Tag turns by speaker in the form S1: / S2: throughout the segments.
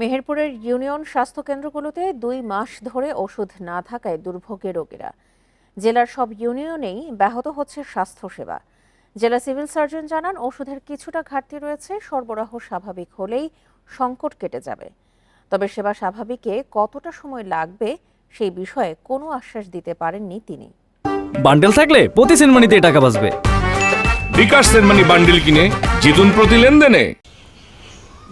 S1: মেহেরপুরের ইউনিয়ন স্বাস্থ্য কেন্দ্রগুলোতে দুই মাস ধরে ওষুধ না থাকায় দুর্ভোগে রোগীরা। জেলার সব ইউনিয়নেই ব্যাহত হচ্ছে স্বাস্থ্যসেবা। জেলা সিভিল সার্জন জানান ওষুধের কিছুটা ঘাটতি রয়েছে সরবরাহ স্বাভাবিক হলেই সংকট কেটে যাবে। তবে সেবা স্বাভাবিকে কতটা সময় লাগবে সেই বিষয়ে কোনো আশ্বাস দিতে পারেননি তিনি।
S2: বান্ডেল থাকলে প্রতি সেনমানিতে টাকা বাঁচবে।
S3: বিকাশ সেনমানি বান্ডেল কিনে জিতুন প্রতি লেনদেনে।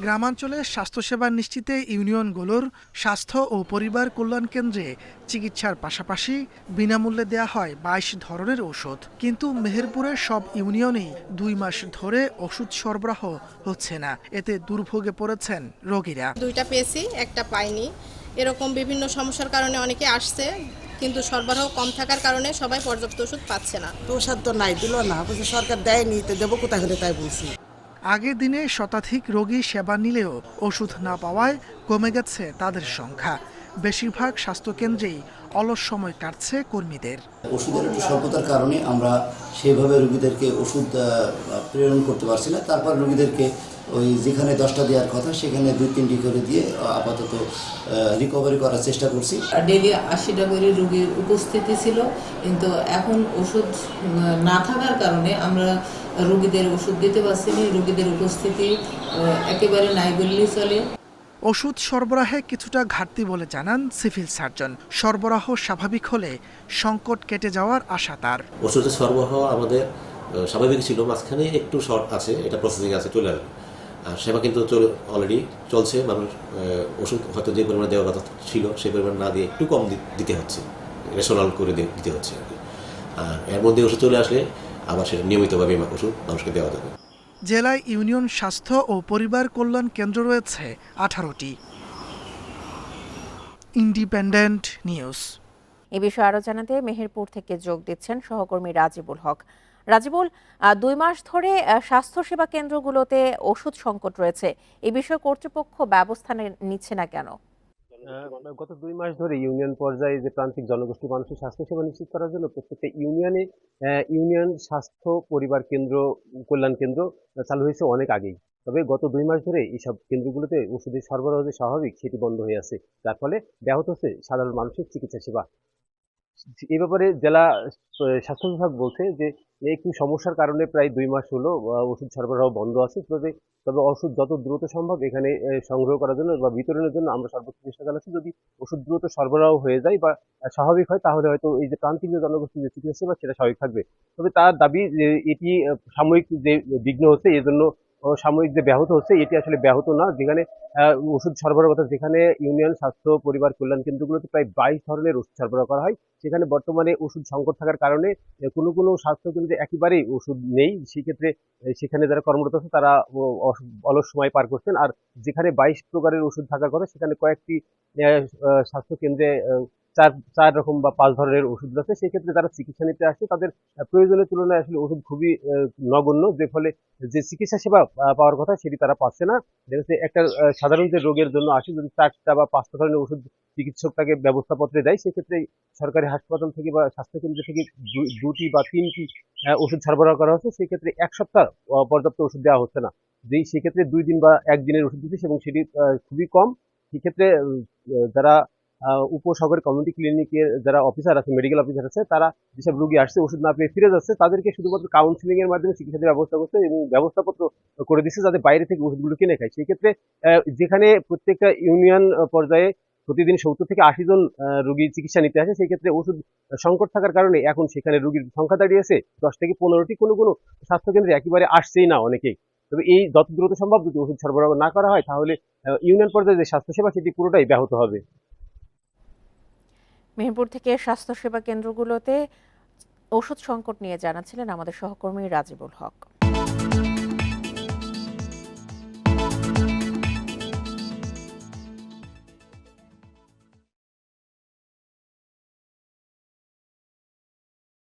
S4: গ্রামাঞ্চলে স্বাস্থ্যসেবা নিশ্চিতে ইউনিয়নগুলোর স্বাস্থ্য ও পরিবার কল্যাণ কেন্দ্রে চিকিৎসার পাশাপাশি বিনামূল্যে দেয়া হয় বাইশ ধরনের ওষুধ কিন্তু মেহেরপুরের সব ইউনিয়নেই দুই মাস ধরে ওষুধ সরবরাহ হচ্ছে না। এতে দুর্ভোগে পড়েছেন রোগীরা।
S5: দুইটা পেয়েছি একটা পাইনি। এরকম বিভিন্ন সমস্যার কারণে অনেকে আসছে কিন্তু সরবরাহ কম থাকার কারণে সবাই পর্যাপ্ত ওষুধ পাচ্ছে না।
S6: প্রসাদ তো নাই দিল না। সরকার দেয়নি তো দেবো কোথায় হলে তাই বলছি।
S4: আগের দিনে শতাধিক রোগী সেবা নিলেও ওষুধ না পাওয়ায় কমে গেছে তাদের সংখ্যা। বেশিরভাগ স্বাস্থ্যকেন্দ্রেই অলস সময় কাটছে কর্মীদের।
S7: ওষুধের একটু স্বল্পতার কারণে আমরা সেইভাবে রোগীদেরকে ওষুধ প্রেরণ করতে পারছি না। তারপর রোগীদেরকে ওই যেখানে দশটা দেওয়ার কথা সেখানে দুই তিনটি করে দিয়ে আপাতত রিকভারি করার চেষ্টা করছি।
S8: ডেলি আশিটা করে রোগীর উপস্থিতি ছিল কিন্তু এখন ওষুধ না থাকার কারণে আমরা রোগীদের ওষুধ দিতে পারছি না রোগীদের উপস্থিতি একেবারে নাই বললেই চলে।
S4: ওষুধ সরবরাহে কিছুটা ঘাটতি বলে জানান সিভিল সার্জন। সরবরাহ স্বাভাবিক হলে সংকট কেটে যাওয়ার আশা তার।
S9: ওষুধের সরবরাহ আমাদের স্বাভাবিক ছিল মাঝখানে একটু শর্ট আছে এটা প্রসেসিং আছে চলে আসবে। আর সেবা কিন্তু অলরেডি চলছে মানুষ ওষুধ হয়তো যে পরিমাণে দেওয়ার কথা ছিল সেই পরিমাণ না দিয়ে একটু কম দিতে হচ্ছে রেশনাল করে দিতে হচ্ছে আর কি। আর এর মধ্যে ওষুধ চলে আসলে আবার সেটা নিয়মিতভাবে ওষুধ মানুষকে দেওয়া যাবে।
S4: জেলায় ইউনিয়ন স্বাস্থ্য ও পরিবার কল্যাণ কেন্দ্র রয়েছে আঠারোটি। Independent news.
S1: এ বিষয়ে আরও জানাতে মেহেরপুর থেকে যোগ দিচ্ছেন সহকর্মী রাজিবুল হক। রাজিবুল আহ, দুই মাস ধরে আহ, স্বাস্থ্যসেবা কেন্দ্রগুলোতে ওষুধ সংকট রয়েছে। এ বিষয়ে কর্তৃপক্ষ ব্যবস্থা নিচ্ছে না কেন?
S10: গত দুই মাস ধরে ইউনিয়ন পর্যায়ে যে প্রান্তিক জনগোষ্ঠী মানুষের স্বাস্থ্যসেবা নিশ্চিত করার জন্য প্রত্যেকটা ইউনিয়নে ইউনিয়ন স্বাস্থ্য পরিবার কেন্দ্র কল্যাণ কেন্দ্র চালু হয়েছে অনেক আগেই। তবে গত দুই মাস ধরে এইসব কেন্দ্রগুলোতে ওষুধের সরবরাহ যে স্বাভাবিক সেটি বন্ধ হয়ে আছে। যার ফলে ব্যাহত হচ্ছে সাধারণ মানুষের চিকিৎসা সেবা। এই ব্যাপারে জেলা স্বাস্থ্য বিভাগ বলছে যে একটু সমস্যার কারণে প্রায় দুই মাস হলো ওষুধ সরবরাহ বন্ধ আছে। তবে তবে ওষুধ যত দ্রুত সম্ভব এখানে সংগ্রহ করার জন্য বা বিতরণের জন্য আমরা সর্বোচ্চ চেষ্টা চালাচ্ছি। যদি ওষুধ দ্রুত সরবরাহ হয়ে যায় বা স্বাভাবিক হয় তাহলে হয়তো এই যে প্রান্তিক জনগোষ্ঠীর যে চিকিৎসা সেবা সেটা স্বাভাবিক থাকবে। তবে তার দাবি এটি সাময়িক যে বিঘ্ন হচ্ছে এই জন্য আহ, সাময়িক যে ব্যাহত হচ্ছে, এটি আসলে ব্যাহত না। যেখানে ওষুধ সরবরাহ কথা, যেখানে ইউনিয়ন, স্বাস্থ্য, পরিবার কল্যাণ কেন্দ্রগুলোতে প্রায় বাইশ ধরনের ওষুধ সরবরাহ করা হয়। সেখানে বর্তমানে ওষুধ সংকট থাকার কারণে কোনো কোনো স্বাস্থ্য কেন্দ্রে একেবারেই ওষুধ নেই। সেক্ষেত্রে সেখানে যারা কর্মরত আছে, তারা অলস সময় পার করছেন। আর যেখানে বাইশ প্রকারের ওষুধ থাকার কথা, সেখানে কয়েকটি স্বাস্থ্য কেন্দ্রে চার চার রকম বা পাঁচ ধরনের ওষুধ আছে, সেক্ষেত্রে যারা চিকিৎসা নিতে আসে, তাদের প্রয়োজনের তুলনায় আসলে ওষুধ খুবই নগণ্য, যে ফলে যে চিকিৎসা সেবা পাওয়ার কথা সেটি তারা পাচ্ছে না। দেখা যাচ্ছে একটা সাধারণ যে রোগের জন্য আসে, যদি চারটা বা পাঁচটা ধরনের ওষুধ চিকিৎসক তাকে ব্যবস্থাপত্রে দেয়, সেক্ষেত্রে সরকারি হাসপাতাল থেকে বা স্বাস্থ্যকেন্দ্র থেকে দুটি বা তিনটি ওষুধ সরবরাহ করা হচ্ছে, সেক্ষেত্রে এক সপ্তাহ পর্যাপ্ত ওষুধ দেওয়া হচ্ছে না। যেই সেক্ষেত্রে দুই দিন বা একদিনের ওষুধ দিচ্ছে এবং সেটি খুবই কম। সেক্ষেত্রে যারা উপশহরের কমিউনিটি ক্লিনিকের যারা অফিসার আছে মেডিকেল অফিসার আছে, তারা যেসব রোগী আসছে, ওষুধ না পেয়ে ফিরে যাচ্ছে, তাদেরকে শুধুমাত্র কাউন্সিলিং এর মাধ্যমে চিকিৎসা ব্যবস্থা করছে এবং ব্যবস্থাপত্র করে দিচ্ছে যাতে বাইরে থেকে ওষুধগুলো কিনে খায়। সেই ক্ষেত্রে যেখানে প্রত্যেকটা ইউনিয়ন পর্যায়ে প্রতিদিন সত্তর থেকে আশি জন রোগী চিকিৎসা নিতে আসে, সেই ক্ষেত্রে ওষুধ সংকট থাকার কারণে এখন সেখানে রুগীর সংখ্যা দাঁড়িয়েছে, দশ থেকে পনেরোটি। কোনো কোনো স্বাস্থ্যকেন্দ্রে একেবারে আসছেই না অনেকেই। তবে এই যত দ্রুত সম্ভব যদি ওষুধ সরবরাহ না করা হয়, তাহলে ইউনিয়ন পর্যায়ে যে স্বাস্থ্যসেবা, সেটি পুরোটাই ব্যাহত হবে।
S1: মেহেরপুর থেকে স্বাস্থ্যসেবা কেন্দ্রগুলোতে ওষুধ সংকট নিয়ে জানাচ্ছিলেন আমাদের সহকর্মী রাজিবুল হক।